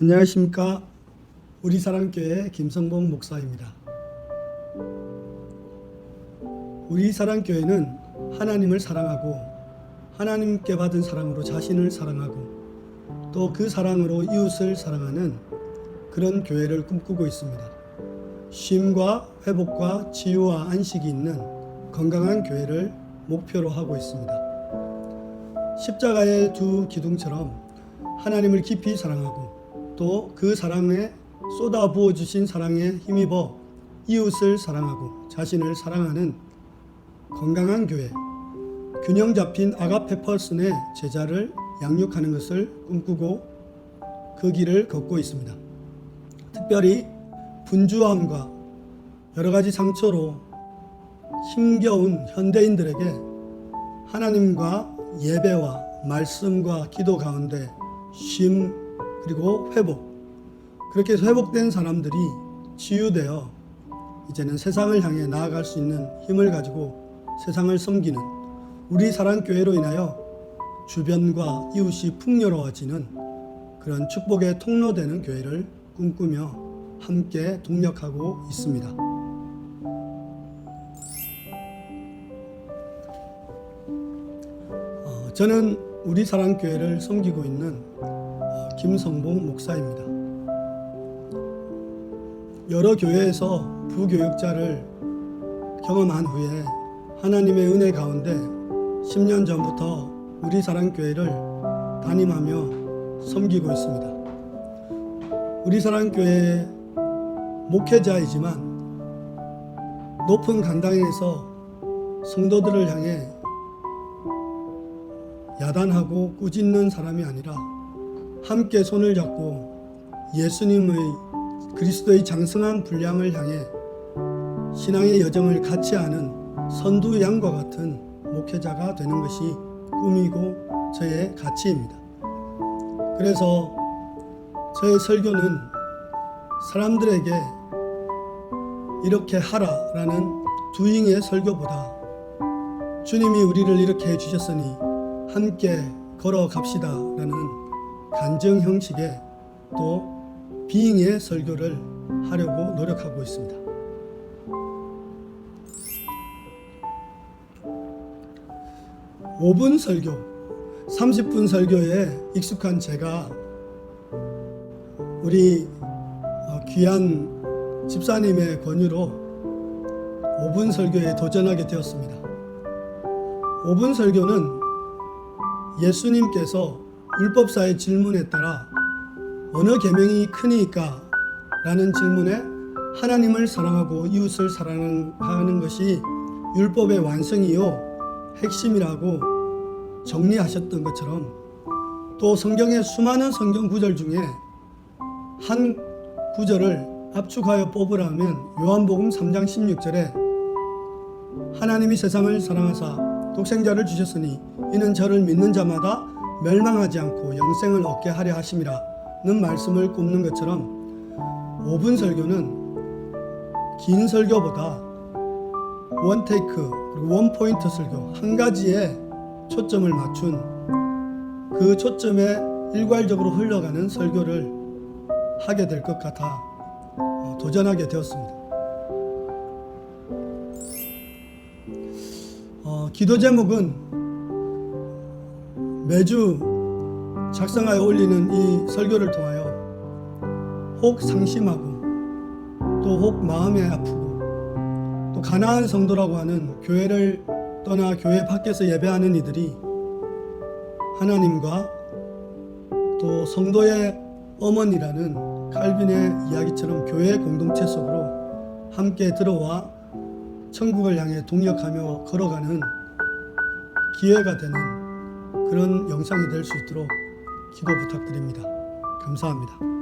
안녕하십니까. 우리 사랑교회 김성봉 목사입니다. 우리 사랑교회는 하나님을 사랑하고 하나님께 받은 사랑으로 자신을 사랑하고 또 그 사랑으로 이웃을 사랑하는 그런 교회를 꿈꾸고 있습니다. 쉼과 회복과 치유와 안식이 있는 건강한 교회를 목표로 하고 있습니다. 십자가의 두 기둥처럼 하나님을 깊이 사랑하고 또 그 사랑에 쏟아 부어 주신 사랑에 힘입어 이웃을 사랑하고 자신을 사랑하는 건강한 교회 균형 잡힌 아가페 펄슨의 제자를 양육하는 것을 꿈꾸고 그 길을 걷고 있습니다. 특별히 분주함과 여러 가지 상처로 힘겨운 현대인들에게 하나님과 예배와 말씀과 기도 가운데 쉼 그리고 회복 그렇게 해서 회복된 사람들이 치유되어 이제는 세상을 향해 나아갈 수 있는 힘을 가지고 세상을 섬기는 우리 사랑교회로 인하여 주변과 이웃이 풍요로워지는 그런 축복의 통로되는 교회를 꿈꾸며 함께 동력하고 있습니다. 어, 저는 우리 사랑교회를 섬기고 있는 어, 김성봉 목사입니다. 여러 교회에서 부교육자를 경험한 후에 하나님의 은혜 가운데 10년 전부터 우리 사랑교회를 담임하며 섬기고 있습니다. 우리 사랑교회 목회자이지만 높은 간당에서 성도들을 향해 야단하고 꾸짖는 사람이 아니라 함께 손을 잡고 예수님의 그리스도의 장성한 분량을 향해 신앙의 여정을 같이 하는 선두 양과 같은 목회자가 되는 것이 꿈이고 저의 가치입니다. 그래서 저의 설교는 사람들에게 이렇게 하라라는 두잉의 설교보다 주님이 우리를 이렇게 해주셨으니 함께 걸어갑시다라는 간증 형식의 또 비잉의 설교를 하려고 노력하고 있습니다. (5분) 설교 (30분) 설교에 익숙한 제가 우리 어, 귀한 집사님의 권유로 5분 설교에 도전하게 되었습니다. 5분 설교는 예수님께서 율법사의 질문에 따라 어느 계명이 크니까? 라는 질문에 하나님을 사랑하고 이웃을 사랑하는 것이 율법의 완성이요 핵심이라고 정리하셨던 것처럼 또 성경의 수많은 성경 구절 중에 한 구절을 압축하여 뽑으라면 요한복음 3장 16절에 하나님이 세상을 사랑하사 독생자를 주셨으니 이는 저를 믿는 자마다 멸망하지 않고 영생을 얻게 하려 하심이라는 말씀을 꼽는 것처럼 5분 설교는 긴 설교보다 원 테이크 그리고 원 포인트 설교 한 가지에 초점을 맞춘 그 초점에 일괄적으로 흘러가는 설교를 하게 될 것 같아 어, 도전하게 되었습니다. 어, 기도 제목은 매주 작성하여 올리는 이 설교를 통하여 혹 상심하고 또 혹 마음에 아프고 또 가나안 성도라고 하는 교회를 떠나 교회 밖에서 예배하는 이들이 하나님과 또 성도의 어머니라는 칼빈의 이야기처럼 교회 공동체 속으로 함께 들어와 천국을 향해 동력하며 걸어가는 기회가 되는 그런 영상이 될 수 있도록 기도 부탁드립니다. 감사합니다.